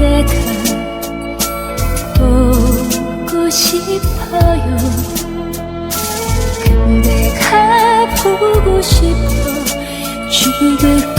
내가 보고 싶어요. 근데 가보고 싶어. 지금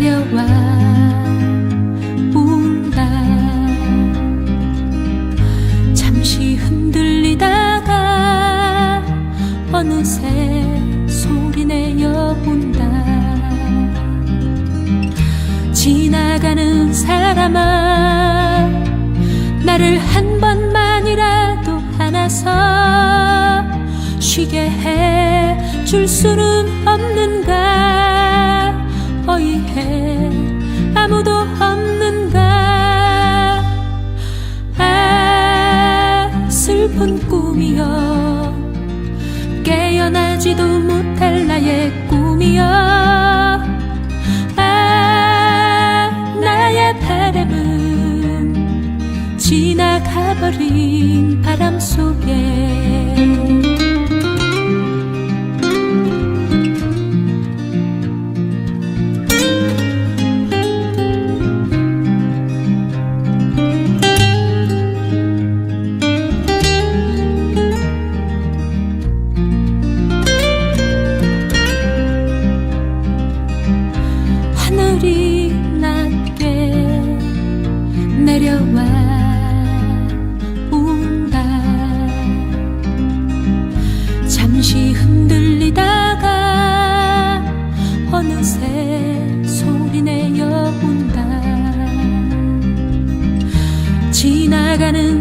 내려와 온다. 잠시 흔들리다가 어느새 소리내어 온다. 지나가는 사람아 나를 한 번만이라도 안아서 쉬게 해 줄 수는 없는가? 아무도 없는데 아, 슬픈 꿈이여 깨어나지도 못할 나의 꿈이여 아 나의 바람은 지나가버린 바람 속에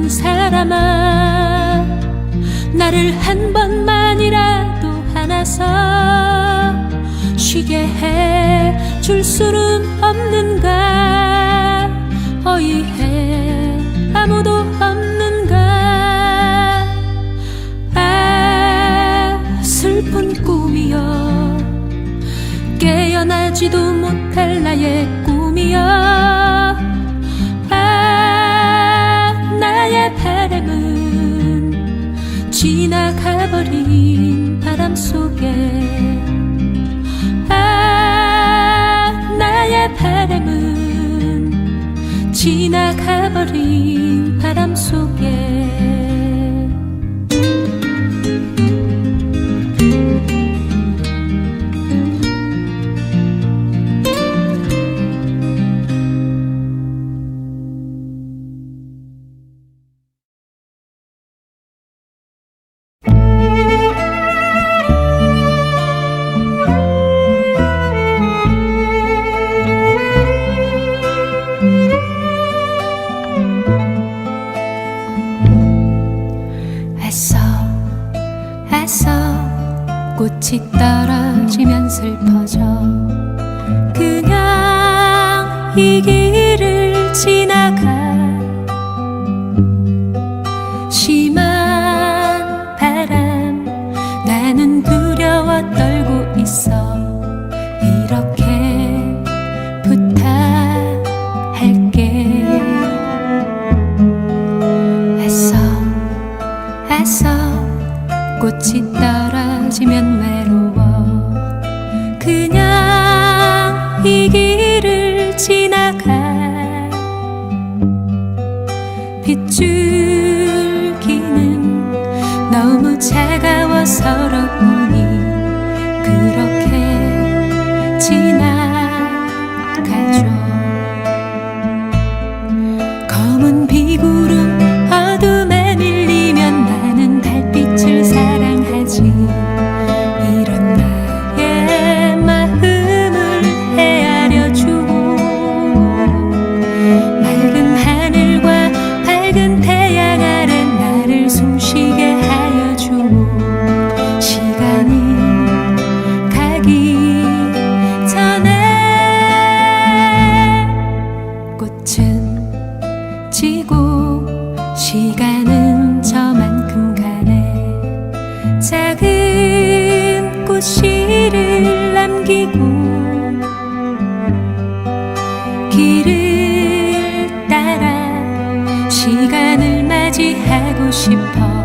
사람아 나를 한 번만이라도 안아서 쉬게 해 줄 수는 없는가? 어이해 아무도 없는가? 아 슬픈 꿈이여 깨어나지도 못할 나의 꿈이여. 이 길을 지나가 길을 따라 시간을 맞이하고 싶어.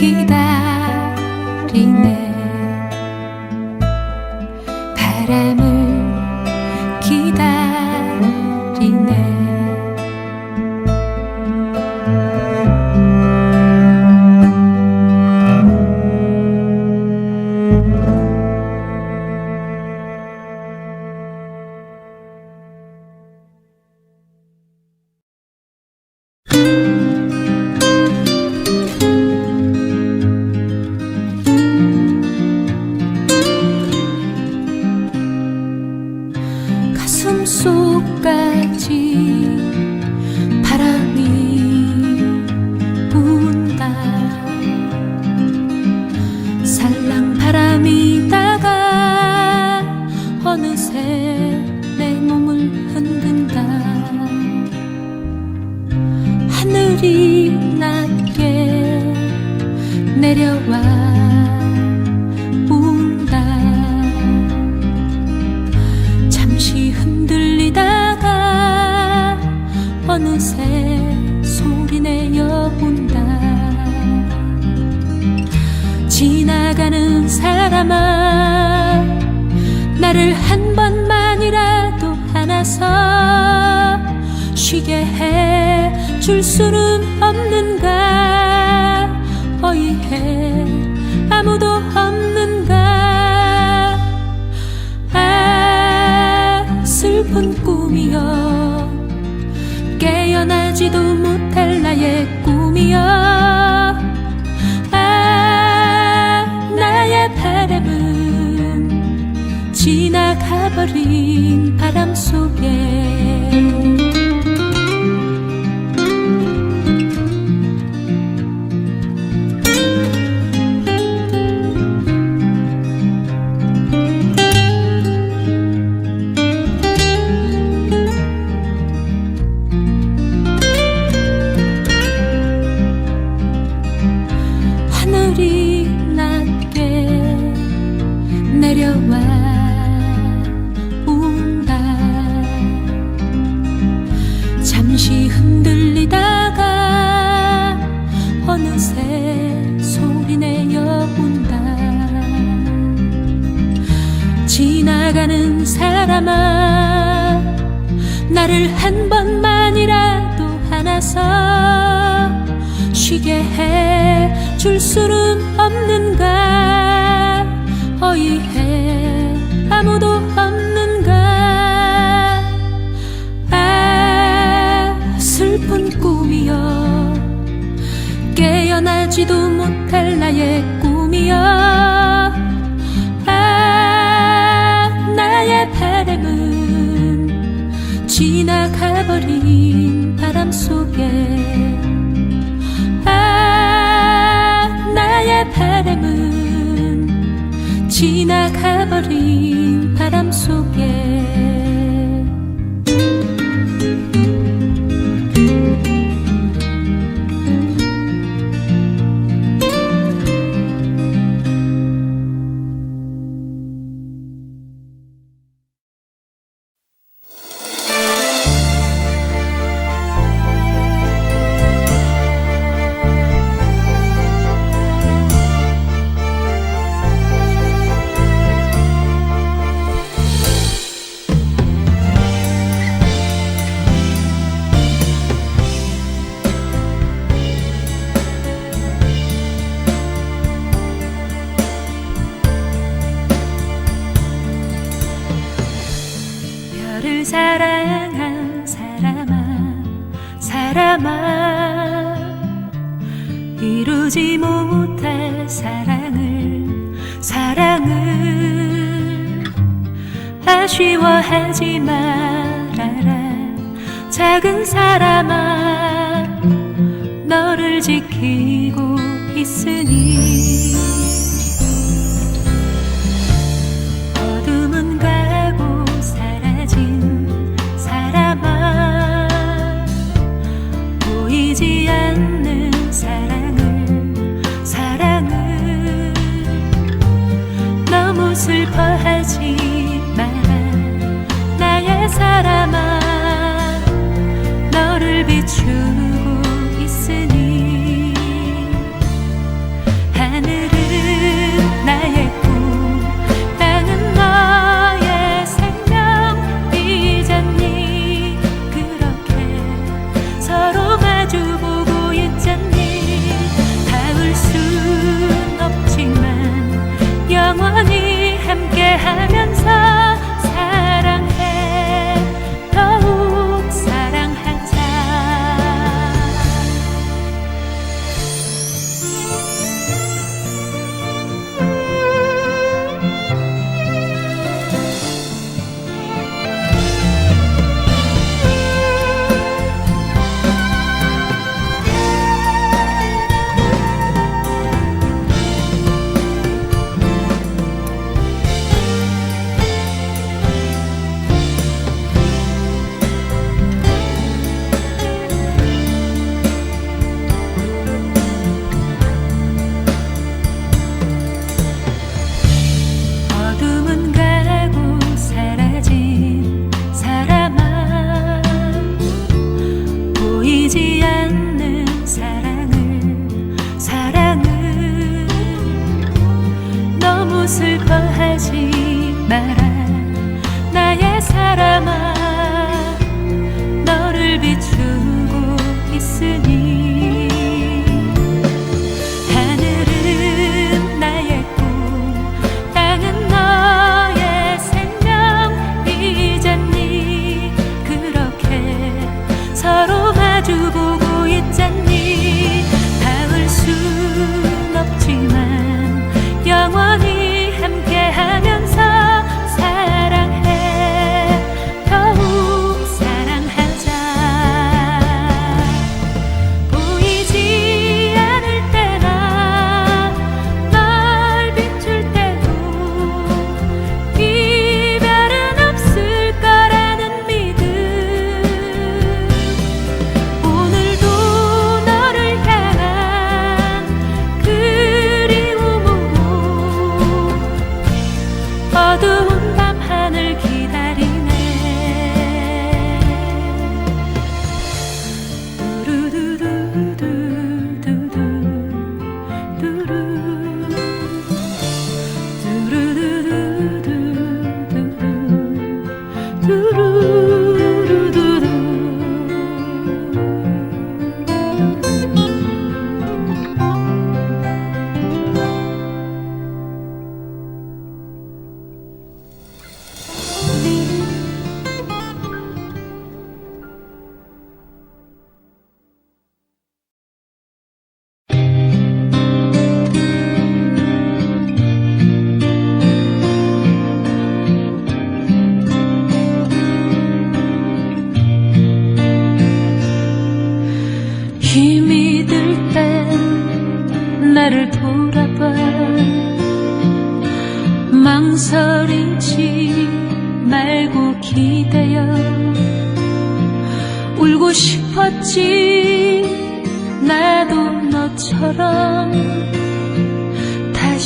기다리네. 사람아 나를 한 번만이라도 안아서 쉬게 해 줄 수는 없 온다. 잠시 흔들리다가 어느새 소리내어 온다. 지나가는 사람아 나를 한 번만이라도 안아서 쉬게 해 줄 수는 없는 깨어나지도 못할 나의 꿈이여. 아 나의 바람은 지나가버린 바람 속에. 아 나의 바람은 지나가버린 바람 속에 사랑을 사랑을 아쉬워하지 말아라. 작은 사람아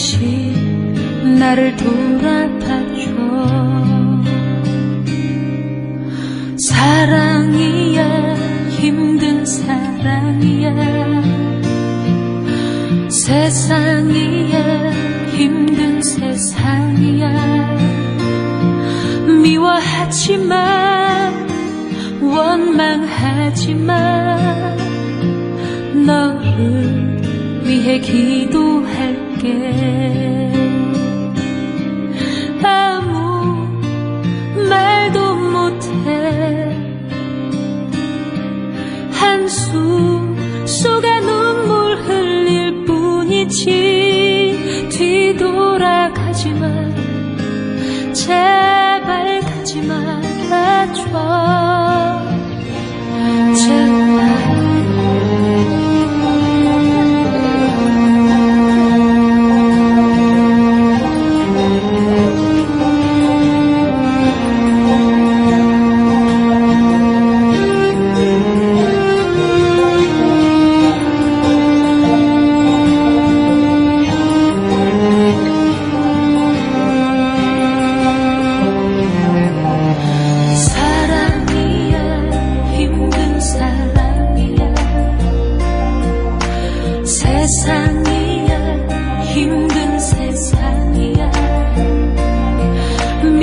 다시 나를 돌아봐줘. 사랑이야 힘든 사랑이야. 세상이야 힘든 세상이야. 미워하지만 원망하지만 너를 위해 기도할 别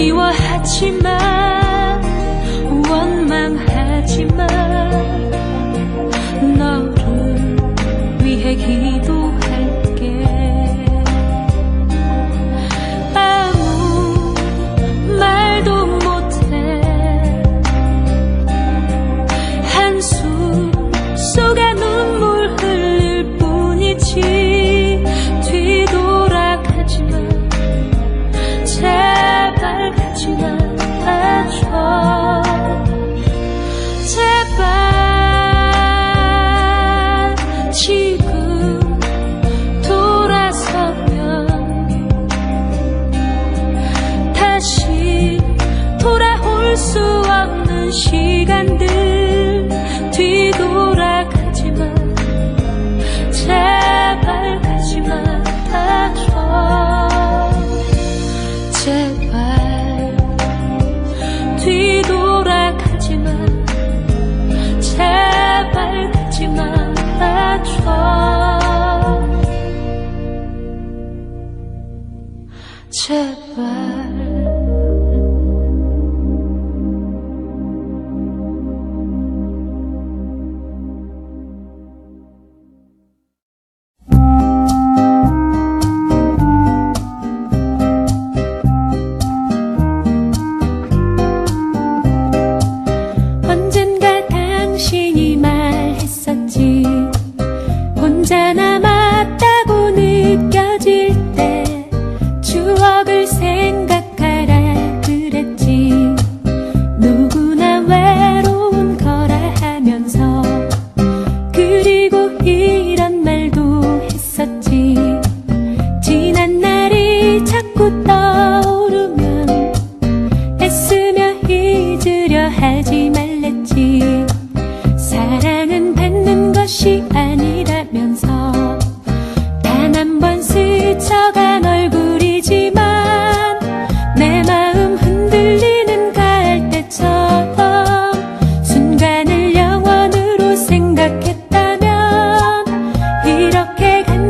미워하지만 시간들.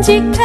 간직한